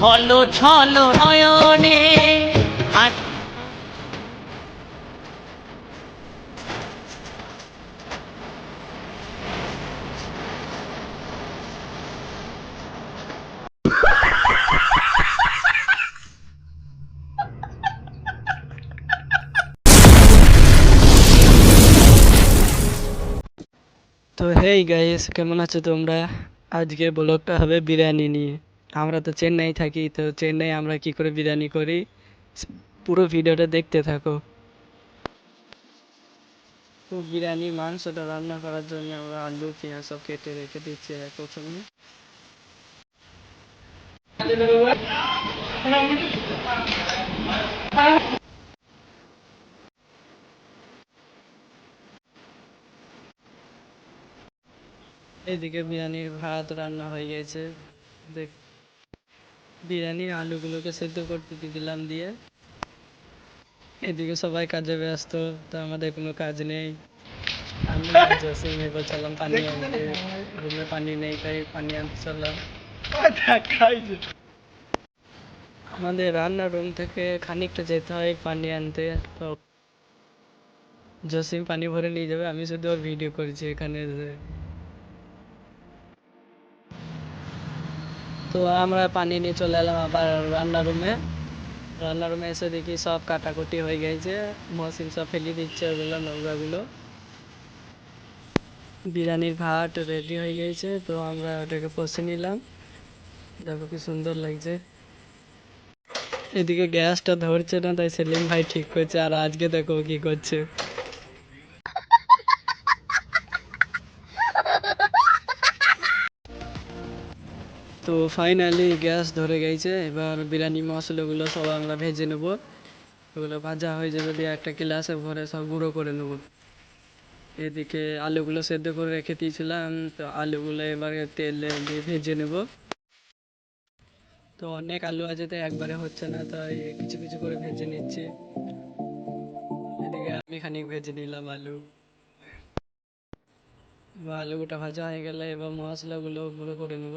ছলো ছলো নয়নে তো হেই গাইস কেমন আছো তোমরা? আজকে ব্লগটা হবে বিরিয়ানি নিয়ে। আমরা তো চেন্নাই থাকি, তো চেন্নাই আমরা কি করে বিরিয়ানি করি? পুরো ভিডিওটা দেখতে থাকো। বিরিয়ানি মাংসটা রান্না করার জন্য আমরা আলু, পেঁয়াজ সব কেটে রেখে দিচ্ছি প্রথমে। এদিকে বিরিয়ানির ভাত রান্না হয়ে গেছে। দেখ বিরিয়ানির আলুগুলোকে সেদ্ধ করতে দিয়ে দিলাম দিয়ে। এদিকে সবাই কাজে ব্যস্ত, তো আমাদের কোনো কাজ নেই। আমি এবার চললাম পানি আনতে। রুমে পানি নেই, তাই পানি আনতে চললাম। আমাদের রান্নার রুম থেকে খানিকটা যেতে হয় পানি আনতে, তো জসিম পানি ভরে নিয়ে যাবে। আমি শুধু ভিডিও করেছি এখানে তো আমরা পানি নিয়ে চলে এলাম আবার রান্নার রুমে রান্নার রুমে এসে দেখি সব কাটাকুটি হয়ে গেছে মশিন সব ফেলে দিচ্ছে ওগুলো নোংরাগুলো বিরিয়ানির ভাত রেডি হয়ে গেছে, তো আমরা ওটাকে কষে নিলাম। দেখো কি সুন্দর লাগছে। এদিকে গ্যাসটা ধরছে না, তাই সেলিম ভাই ঠিক করছে, আর আজকে দেখো কি করছে। তো ফাইনালি গ্যাস ধরে গেছে। এবার বিরিয়ানি মশলাগুলো সব আমরা ভেজে নেব। ওগুলো ভাজা হয়ে যাবে, দিয়ে একটা গ্লাসে ভরে সব গুঁড়ো করে নেব। এদিকে আলুগুলো সেদ্ধ করে রেখে দিয়েছিলাম, তো আলুগুলো এবার তেলে দিয়ে ভেজে নেব। তো অনেক আলু আছে তো একবারে হচ্ছে না, তাই কিছু কিছু করে ভেজে নিচ্ছি। এদিকে আমি খানিক ভেজে নিলাম আলু। আলুটা ভাজা হয়ে গেলে এবার মশলাগুলো গুঁড়ো করে নেব।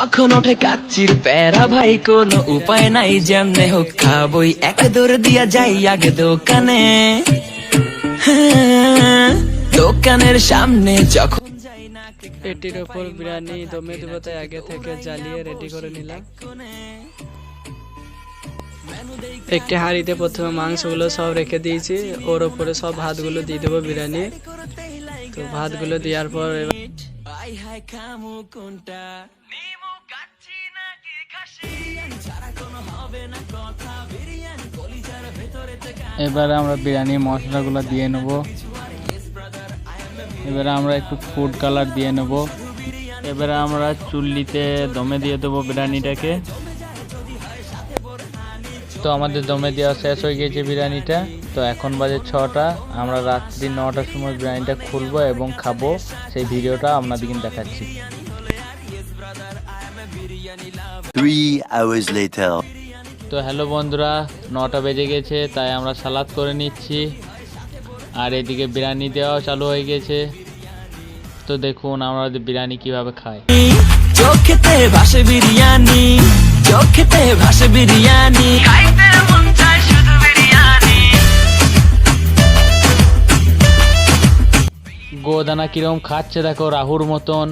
যখন ওঠে কাচ্চির প্যারা ভাই কোনো উপায় নাই যেমনে হোক খাবই। এক দৌড় দিয়া যাই আগে দোকানে। হ্যাঁ, দোকানের সামনে যখন এটির ওপর বিরিয়ানি দমে দেবো তাই আগে থেকে জ্বালিয়ে রেডি করে নিলাম। একটি হাঁড়িতে প্রথমে মাংসগুলো সব রেখে দিয়েছি। ওর ওপরে সব ভাতগুলো দিয়ে দেবো বিরিয়ানি। তো ভাতগুলো দেওয়ার পর এবার কোনটা? এবারে আমরা বিরিয়ানি মশলাগুলো দিয়ে নেব। এবারে আমরা একটু ফুড কালার দিয়ে নেব। এবারে আমরা চুল্লিতে দমে দিয়ে দেবো বিরিয়ানিটাকে। তো আমাদের দমে দেওয়া শেষ হয়ে গিয়েছে বিরিয়ানিটা। তো এখন বাজে ছটা। আমরা রাত্রি নটার সময় বিরিয়ানিটা খুলবো এবং খাব। সেই ভিডিওটা আপনাদেরকে দেখাচ্ছি। Three hours later. তো হ্যালো বন্ধুরা নটা বেজে গেছে তাই আমরা সালাদ করে নিচ্ছি। আর এদিকে বিরিয়ানি দেওয়াও চালু হয়ে গেছে। তো দেখুন আমরা বিরিয়ানি কীভাবে খাই। চোখেতে ভাসে বিরিয়ানি চোখেতে ভাসে মন বিরিয়ানি। গোদানা কিরম খাচ্ছে দেখো রাহুর মতন।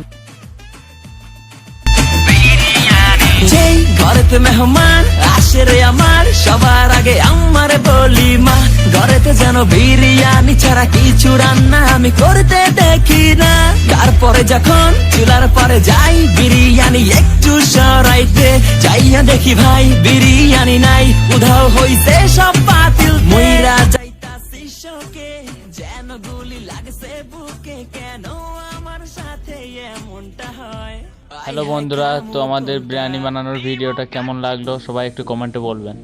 যেই ঘরেতে মেহমান আসে রে আমার, সবার আগে আমার বলি মা, ঘরেতে যেন বিরিয়ানি ছাড়া কিছু রান্না আমি করতে দেখি না। তারপরে যখন চুলার পরে যাই, বিরিয়ানি একটু সরাইতে, যাইয়া দেখি ভাই বিরিয়ানি নাই, উধাও হইছে সব পাতিল মইরা হ্যালো বন্ধুরা তো আমাদের বিরিয়ানি বানানোর ভিডিওটা কেমন লাগল? সবাই একটু কমেন্টে বলবেন।